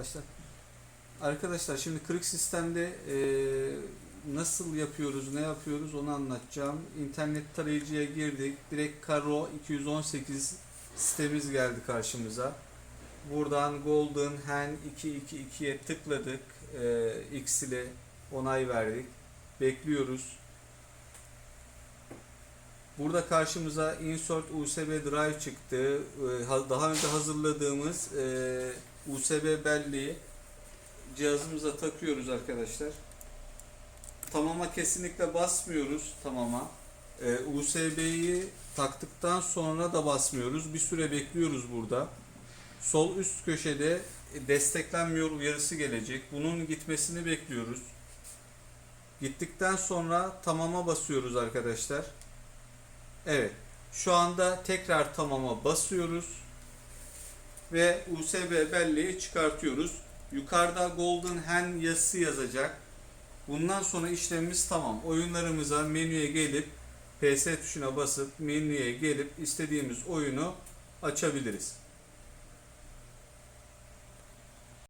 Başla. Arkadaşlar şimdi kırık sistemde e, nasıl yapıyoruz, ne yapıyoruz onu anlatacağım. İnternet tarayıcıya girdik. Direkt Karo 218 sitemiz geldi karşımıza. Buradan Golden Hen 222'ye tıkladık. E, X ile onay verdik. Bekliyoruz. Burada karşımıza Insert USB Drive çıktı. E, ha- Daha önce hazırladığımız e, USB belleği cihazımıza takıyoruz arkadaşlar. Tamama kesinlikle basmıyoruz tamama. Ee, USB'yi taktıktan sonra da basmıyoruz. Bir süre bekliyoruz burada. Sol üst köşede desteklenmiyor uyarısı gelecek. Bunun gitmesini bekliyoruz. Gittikten sonra tamama basıyoruz arkadaşlar. Evet. Şu anda tekrar tamama basıyoruz ve USB belleği çıkartıyoruz. Yukarıda Golden Hen yazısı yazacak. Bundan sonra işlemimiz tamam. Oyunlarımıza menüye gelip PS tuşuna basıp menüye gelip istediğimiz oyunu açabiliriz.